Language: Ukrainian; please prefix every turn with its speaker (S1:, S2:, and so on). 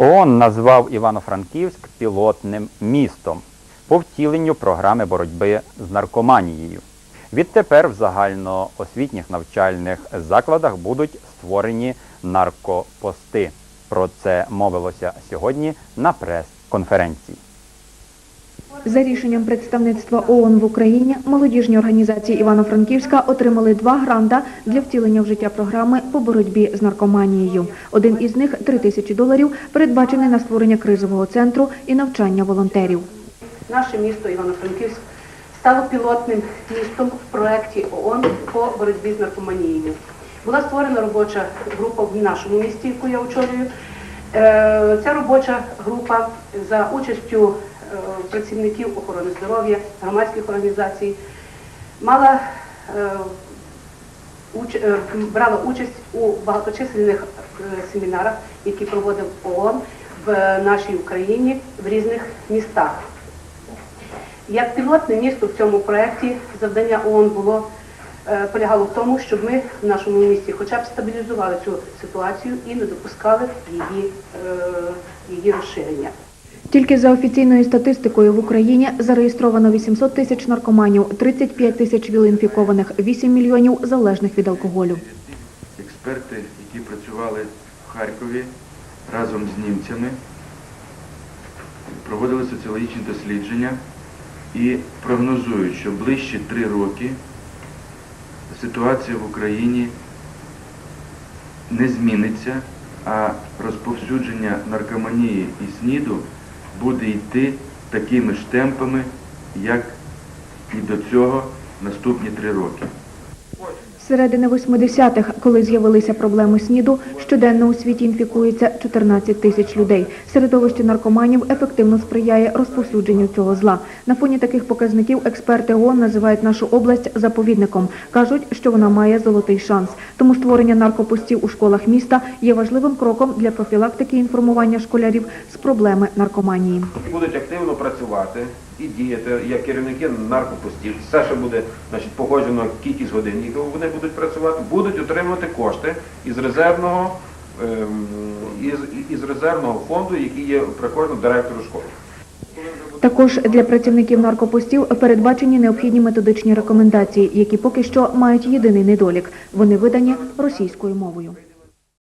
S1: ООН назвав Івано-Франківськ пілотним містом по втіленню програми боротьби з наркоманією. Відтепер в загальноосвітніх навчальних закладах будуть створені наркопости. Про це мовилося сьогодні на прес-конференції.
S2: За рішенням представництва ООН в Україні молодіжні організації Івано-Франківська отримали два гранта для втілення в життя програми по боротьбі з наркоманією. Один із них 3 тисячі доларів передбачений на створення кризового центру і навчання волонтерів.
S3: Наше місто Івано-Франківськ стало пілотним містом в проєкті ООН по боротьбі з наркоманією. Була створена робоча група в нашому місті, яку я очолюю. Е, Ця робоча група за участю е, працівників охорони здоров'я, громадських організацій мала е, брала участь у багаточисленних семінарах, які проводив ООН в нашій Україні в різних містах. Як пілотне місто в цьому проєкті завдання ООН було полягало в тому, щоб ми в нашому місті хоча б стабілізували цю ситуацію і не допускали її, е, її розширення.
S2: Тільки за офіційною статистикою в Україні зареєстровано 800 тисяч наркоманів, 35 тисяч вілінфікованих, 8 мільйонів залежних від алкоголю.
S4: Експерти, які працювали в Харкові разом з німцями, проводили соціологічні дослідження і прогнозують, що ближче три роки ситуація в Україні не зміниться, а розповсюдження наркоманії і СНІДу буде йти такими ж темпами, як і до цього наступні три роки.
S2: Середини 80-х, коли з'явилися проблеми СНІДу, щоденно у світі інфікується 14 тисяч людей. Середовище наркоманів ефективно сприяє розповсюдженню цього зла. На фоні таких показників експерти ООН називають нашу область заповідником. Кажуть, що вона має золотий шанс. Тому створення наркопостів у школах міста є важливим кроком для профілактики інформування школярів з проблеми наркоманії.
S5: будуть активно працювати і діяти як керівники наркопостів. Все, що буде значить, погоджено кількість годин, які вони будуть працювати, будуть отримувати кошти із резервного, ем, із, із резервного фонду, який є при кожному директору школи.
S2: Також для працівників наркопостів передбачені необхідні методичні рекомендації, які поки що мають єдиний недолік. Вони видані російською мовою.